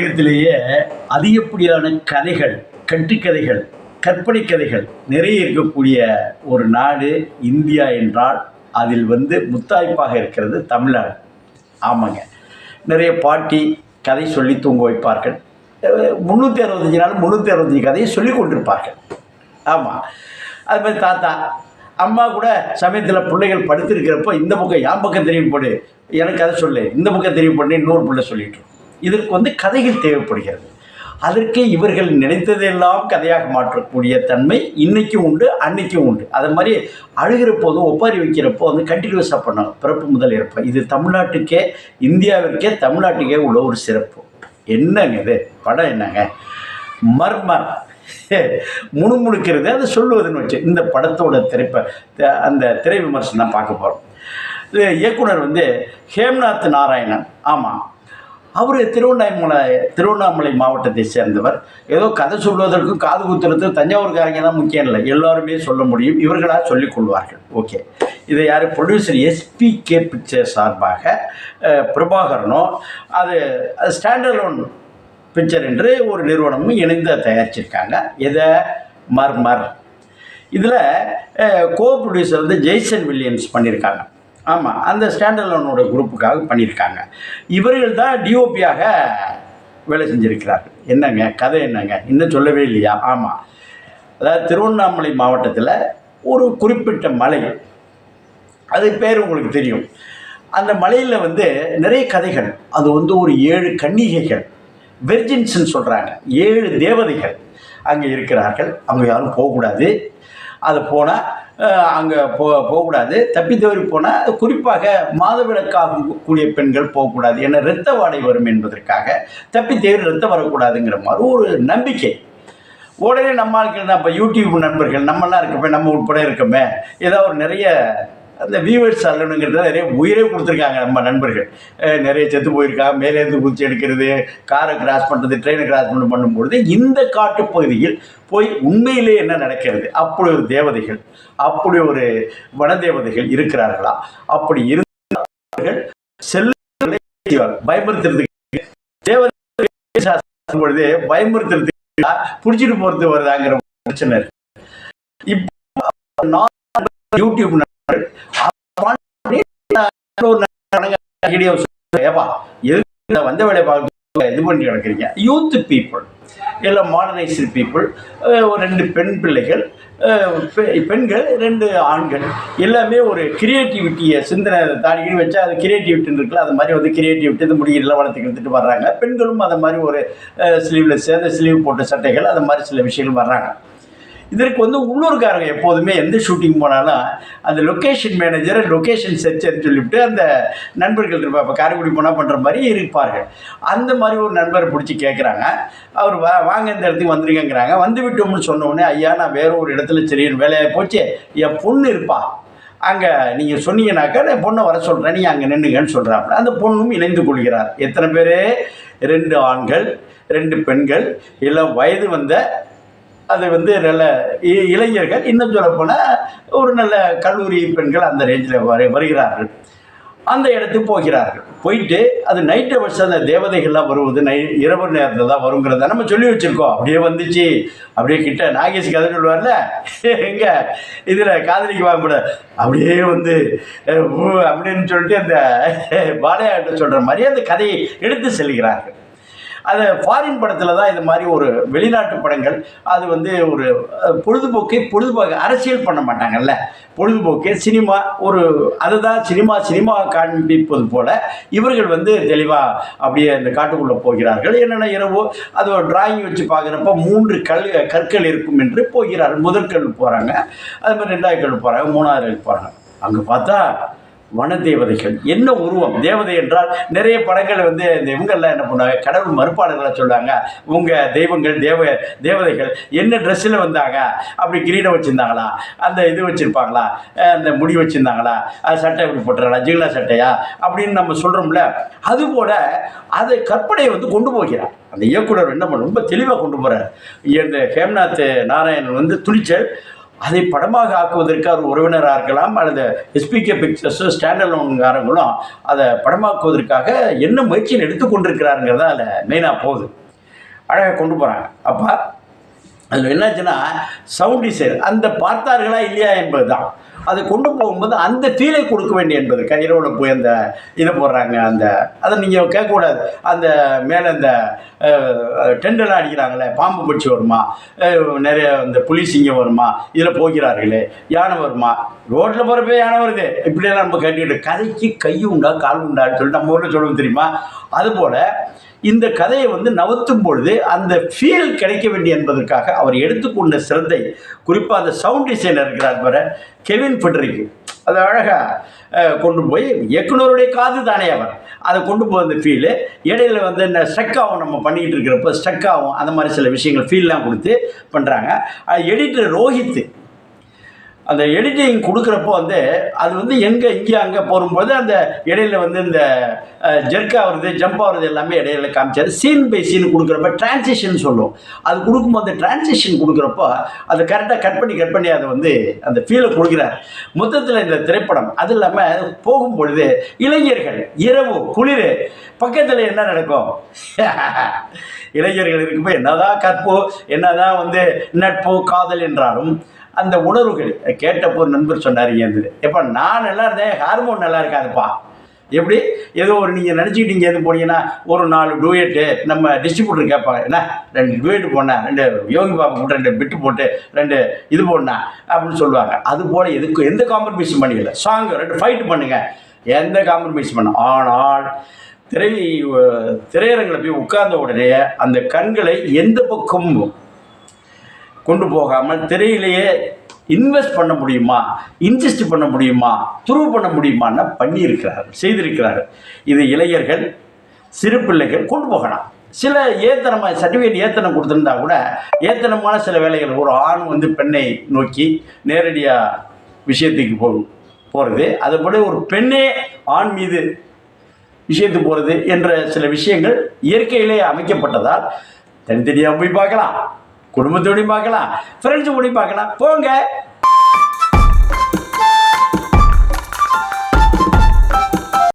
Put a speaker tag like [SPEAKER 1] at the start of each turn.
[SPEAKER 1] உலகத்திலேயே அதிகப்படியான கதைகள் கட்டுக்கதைகள் கற்பனை கதைகள் நிறைய இருக்கக்கூடிய ஒரு நாடு இந்தியா என்றால் அதில் வந்து முத்தாய்ப்பாக இருக்கிறது தமிழ்நாடு. ஆமாங்க. நிறைய பாட்டி கதை சொல்லி தூங்க வைப்பார்கள். முந்நூற்றி அறுபத்தஞ்சு நாள் முந்நூற்றி அறுபத்தஞ்சு கதையை சொல்லி கொண்டிருப்பார்கள். ஆமாம் அது மாதிரி தாத்தா அம்மா கூட சமயத்தில் பிள்ளைகள் படுத்திருக்கிறப்போ இந்த பக்கம் என் பக்கம் தெரியும் போடு. எனக்கு அதை சொல்லு. இந்த பக்கம் தெரியும் பண்ணி இன்னொரு பிள்ளை சொல்லிட்டு இதற்கு வந்து கதைகள் தேவைப்படுகிறது. அதற்கு இவர்கள் நினைத்ததெல்லாம் கதையாக மாற்றக்கூடிய தன்மை இன்றைக்கும் உண்டு அன்னைக்கும் உண்டு. அது மாதிரி அழுகிற போதும் ஒப்பாரி வைக்கிறப்போ வந்து கண்டினியூஸாக பண்ணணும் பிறப்பு முதல் இருப்போம் இது தமிழ்நாட்டுக்கே இந்தியாவிற்கே தமிழ்நாட்டுக்கே உள்ள ஒரு சிறப்பு. என்னங்க இது? படம் என்னங்க? மர்மர் முணுமுணுக்கிறது. அதை சொல்லுவதுன்னு வச்சு இந்த படத்தோட திரைப்ப அந்த திரை விமர்சனம் பார்க்க போகிறோம் இது இயக்குனர் வந்து ஹேம்நாத் நாராயணன். ஆமாம் அவர் திருவண்ணாமலை திருவண்ணாமலை மாவட்டத்தை சேர்ந்தவர். ஏதோ கதை சொல்வதற்கும் காது குத்துறது தஞ்சாவூர்காரங்க தான் முக்கியம் இல்லை. எல்லாருமே சொல்ல முடியும். இவர்களாக சொல்லிக் கொள்வார்கள். ஓகே. இதை யார்? ப்ரொடியூசர் எஸ்பிகே பிக்சர் சார்பாக பிரபாகரனும் அது ஸ்டாண்டர்லோன் பிக்சர் என்று ஒரு நிறுவனமும் இணைந்து தயாரிச்சிருக்காங்க. இதை மர்மர். இதில் கோ ப்ரொடியூசர் வந்து ஜெய்சன் வில்லியம்ஸ் பண்ணியிருக்காங்க ஆமாம் அந்த ஸ்டாண்டர்லோனோட குரூப்புக்காக பண்ணியிருக்காங்க. இவர்கள் தான் டிஓபியாக வேலை செஞ்சுருக்கிறார்கள் என்னங்க கதை என்னங்க? இன்னும் சொல்லவே இல்லையா? ஆமாம் அதாவது திருவண்ணாமலை மாவட்டத்தில் ஒரு குறிப்பிட்ட மலை. அது பேர் உங்களுக்கு தெரியும். அந்த மலையில் வந்து நிறைய கதைகள். அது வந்து ஒரு ஏழு கன்னிகைகள். வெர்ஜின்ஸ்ன்னு சொல்கிறாங்க ஏழு தேவதைகள் அங்கே இருக்கிறார்கள். அங்கே யாரும் போகக்கூடாது. அது போனால் அங்கே போ போகக்கூடாது. தப்பி தவறி போனால் குறிப்பாக மாதவிலக்காக கூடிய பெண்கள் போகக்கூடாது. ஏன்னா இரத்த வாடை வரும் என்பதற்காக தப்பி தவறி ரத்தம் வரக்கூடாதுங்கிற மாதிரி ஒரு நம்பிக்கை. உடனே நம்ம ஆட்கள் தான். இப்போ யூடியூப் நண்பர்கள் நம்மலாம் இருக்கமே நம்ம உட்பட இருக்கமே. ஏதோ ஒரு நிறைய அந்த வியூவர்ஸ் அல்லணுங்கிறது நிறைய உயிரே கொடுத்துருக்காங்க நம்ம நண்பர்கள். நிறைய செத்து போயிருக்கா மேலேருந்து குதிச்சு எடுக்கிறது காரை கிராஸ் பண்ணுறது ட்ரெயினை கிராஸ் பண்ண பண்ணும்பொழுது இந்த காட்டுப்பகுதியில் போய் உண்மையிலே என்ன நடக்கிறது? அப்படி ஒரு தேவதைகள் அப்படி ஒரு வனதேவதைகள் இருக்கிறார்களா? அப்படி இருந்தார்கள் செல்ல பயமுறுத்துறதுக்கு தேவதை பொழுது பயமுறுத்துறதுக்கு பிடிச்சிட்டு போகிறது வருதாங்கிற பிரச்சனை இருக்கு. இப்போ நான் யூடியூப் வந்த வேலை பார்க்க இது பண்ணி கிடக்குறீங்க யூத் பீப்புள் இல்லை மாடர்னைஸ்டு பீப்புள் ஒரு ரெண்டு பெண் பிள்ளைகள் அஹ் பெண்கள் ரெண்டு ஆண்கள். எல்லாமே ஒரு கிரியேட்டிவிட்டியை சிந்தனை தாடிக்கி வச்சா அது கிரியேட்டிவிட்டின்னு இருக்குல்ல அது மாதிரி வந்து கிரியேட்டிவிட்டி இந்த முடியெல்லாம் வளர்த்துக்கு எடுத்துகிட்டு வர்றாங்க. பெண்களும் அதை மாதிரி ஒரு ஸ்லீவ்லெஸ் அந்த ஸ்லீவ் போட்ட சட்டைகள் அது மாதிரி சில விஷயங்கள் வர்றாங்க. இதற்கு வந்து உள்ளூர்காரங்க எப்போதுமே எந்த ஷூட்டிங் போனாலும் அந்த லொக்கேஷன் மேனேஜர் லொக்கேஷன் செர்ச்சர்னு சொல்லிவிட்டு அந்த நண்பர்கள் இருப்பா இப்போ காரைக்குடி போனால் பண்ணுற மாதிரி இருப்பார்கள். அந்த மாதிரி ஒரு நண்பரை பிடிச்சி கேட்குறாங்க அவர் வா வாங்க இந்த இடத்துக்கு வந்துருங்கங்கிறாங்க. வந்து விட்டோம்னு சொன்னோடனே ஐயா நான் வேற ஒரு இடத்துல சரி வேலையாக போச்சு. என் பொண்ணு இருப்பா. அங்கே நீங்கள் சொன்னீங்கன்னாக்கா நான் பொண்ணை வர சொல்கிறேன் நீங்கள் அங்கே நின்றுங்கன்னு சொல்கிறாப்புல அந்த பொண்ணும் இணைந்து கொள்கிறார். எத்தனை பேர்? ரெண்டு ஆண்கள் ரெண்டு பெண்கள். எல்லாம் வயது வந்த அது வந்து நல்ல இ- இளைஞர்கள் இன்னும் சொல்லப்போனால் ஒரு நல்ல கல்லூரி பெண்கள் அந்த ரேஞ்சில் வரு வருகிறார்கள். அந்த இடத்துக்கு போகிறார்கள். போயிட்டு அது நைட்டு வருஷம் அந்த தேவதைகள்லாம் வருவது நை இரவு நேரத்தில் தான் வருங்கிறத நம்ம சொல்லி வச்சுருக்கோம். அப்படியே வந்துச்சு. அப்படியே கிட்ட நாகேஷ் கதை சொல்லுவார்ல எங்கே இதில் காதலிக்கு வாங்கக்கூட அப்படியே வந்து அப்படின்னு சொல்லிட்டு அந்த பாலையாட்ட சொல்கிற மாதிரி அந்த கதையை எடுத்து செல்கிறார்கள். அது ஃபாரின் படத்தில் தான் இது மாதிரி ஒரு வெளிநாட்டு படங்கள். அது வந்து ஒரு பொழுதுபோக்கை பொழுதுபோக்கு அரசியல் பண்ண மாட்டாங்கல்ல. பொழுதுபோக்கு சினிமா ஒரு அதுதான் சினிமா சினிமா காண்பிப்பது போல இவர்கள் வந்து தெளிவாக அப்படியே அந்த காட்டுக்குள்ளே போகிறார்கள். என்னென்ன இரவு அது ஒரு டிராயிங் வச்சு பார்க்குறப்ப மூன்று கல் கற்கள் இருக்கும் என்று போகிறார்கள். முதற்கல் போகிறாங்க அது மாதிரி ரெண்டாவது கல் போகிறாங்க மூணாவது கல் போகிறாங்க அங்கே பார்த்தா வனதேவதைகள். என்ன உருவம்? தேவதை என்றால் நிறைய படங்கள் வந்து இந்த இவங்கெல்லாம் என்ன பண்ணுவாங்க? கடவுள் மறுப்பாளர்களாக சொல்கிறாங்க உங்கள் தெய்வங்கள் தேவ தேவதைகள் என்ன ட்ரெஸ்ஸில் வந்தாங்க? அப்படி கிரீடம் வச்சுருந்தாங்களா? அந்த இது வச்சுருப்பாங்களா? அந்த முடி வச்சுருந்தாங்களா? அது சட்டை இப்படி போட்டுறாங்களா? ஜிகிலா சட்டையா? அப்படின்னு நம்ம சொல்கிறோம்ல அதுபோல் அது கற்பனையை வந்து கொண்டு போகிறார். அந்த இயக்குனர் என்ன பண்ண ரொம்ப தெளிவாக கொண்டு போகிறார் இந்த ஹேம்நாத் நாராயணன் வந்து துணிச்சல் அதை படமாக ஆக்குவதற்கு அவர் உறவினராக இருக்கலாம் அல்லது எஸ்பிகே பிக்சர்ஸோ ஸ்டாண்டலோன்காரங்களும் அதை படமாக்குவதற்காக என்ன முயற்சியில் எடுத்துக்கொண்டிருக்கிறாருங்கிறத அதில் மெயினாக போகுது. அழகாக கொண்டு போகிறாங்க அப்போ அதில் என்னாச்சுன்னா சவுண்ட் டிசைன் அந்த பார்த்தார்களா இல்லையா என்பது தான் அதை கொண்டு போகும்போது அந்த ஃபீலை கொடுக்க வேண்டிய என்பது. கையிலோட போய் அந்த இதை போடுறாங்க அந்த அதை நீங்கள் கேட்கக்கூடாது. அந்த மேலே அந்த டெண்டெல்லாம் அடிக்கிறாங்களே பாம்பு பிடிச்சி வருமா? நிறைய இந்த புலி சிங்கம் வருமா? இதில் போகிறார்களே யானை வருமா? ரோட்டில் போகிறப்ப யானை வருது. இப்படியெல்லாம் நம்ம கேட்டுக்கிட்டு கதைக்கு கை உண்டா கால் உண்டான்னு சொல்லிட்டு நம்ம ஊரில் சொல்லுவோம் தெரியுமா? அதுபோல் இந்த கதையை வந்து நவுத்தும் பொழுது அந்த ஃபீல் கிடைக்க வேண்டிய என்பதற்காக அவர் எடுத்துக்கொண்ட சிரத்தை குறிப்பாக அந்த சவுண்ட் டிசைனர் இருக்கிறார் பாரு கெவின் ஃபெட்ரிக்கு அதை அழகாக கொண்டு போய் இயக்குனருடைய காது தானே அவர். அதை கொண்டு போய் அந்த ஃபீலு இடையில வந்து இந்த ஸ்ட்ரக் ஆகும் நம்ம பண்ணிக்கிட்டு இருக்கிறப்ப ஸ்ட்ரக் ஆகும் அந்த மாதிரி சில விஷயங்கள் ஃபீல்லாம் கொடுத்து பண்ணுறாங்க எடிட்டர் ரோஹித் அந்த எடிட்டிங் கொடுக்குறப்போ வந்து அது வந்து எங்கே இங்கே அங்கே போகும்போது அந்த இடையில வந்து இந்த ஜெர்க் ஆகுறது ஜம்ப் ஆகுறது எல்லாமே இடையில காமிச்சார். சீன் பை சீன் கொடுக்குறப்ப டிரான்சிஷன் சொல்லுவோம். அது கொடுக்கும்போது டிரான்சிஷன் கொடுக்குறப்போ அதை கரெக்டாக கட் பண்ணி கட் பண்ணி அதை வந்து அந்த ஃபீலை கொடுக்குறார். மொத்தத்தில் இந்த திரைப்படம் அது இல்லாமல் போகும்பொழுது இளைஞர்கள் இரவு குளிர் பக்கத்தில் என்ன நடக்கும்? இளைஞர்கள் இருக்கும்போது என்னதான் கற்போ என்னதான் வந்து நட்பு காதல் என்றாலும் அந்த உணர்வுகள் கேட்டப்போ நண்பர் சொன்னார் ஏந்து எப்போ நான் நல்லா இருந்தேன் ஹார்மோன் நல்லா இருக்காதுப்பா. எப்படி? ஏதோ ஒரு நீங்கள் நினச்சிக்கிட்டு எது போனீங்கன்னா ஒரு நாலு டூயட்டு நம்ம டிஸ்ட்ரிபியூட்டர் கேட்பாங்க. என்ன? ரெண்டு டூயட்டு போனேன் ரெண்டு யோகி பாபா போட்டு ரெண்டு பிட்டு போட்டு ரெண்டு இது போடணேன் அப்படின்னு சொல்லுவாங்க. அது போல் எதுக்கு எந்த காம்ப்ரமைஸும் பண்ணிக்கல. சாங் ரெண்டு ஃபைட் பண்ணுங்கள் எந்த காம்ப்ரமைஸ் பண்ண? ஆனால் திரை திரையரங்கில் போய் உட்கார்ந்த உடனே அந்த கண்களை எந்த பக்கமும் கொண்டு போகாமல் திரையிலேயே இன்வெஸ்ட் பண்ண முடியுமா? இன்ஜெஸ்ட் பண்ண முடியுமா? துருவு பண்ண முடியுமான்னு பண்ணியிருக்கிறார்கள் செய்திருக்கிறார்கள். இது இளைஞர்கள் சிறு பிள்ளைகள் கொண்டு போகலாம். சில ஏத்தனமாக சர்டிஃபிகேட் ஏத்தனம் கொடுத்துருந்தா கூட ஏத்தனமான சில வேலைகள் ஒரு ஆண் வந்து பெண்ணை நோக்கி நேரடியாக விஷயத்துக்கு போ போகிறது அதுபோல ஒரு பெண்ணே ஆண் மீது விஷயத்துக்கு போகிறது என்ற சில விஷயங்கள் இயற்கையிலே அமைக்கப்பட்டதால் தனித்தனியாக போய் பார்க்கலாம். குடும்பத்தோடையும் பார்க்கலாம் ஃப்ரெண்ட்ஸு கூடயும் பார்க்கலாம். போங்க.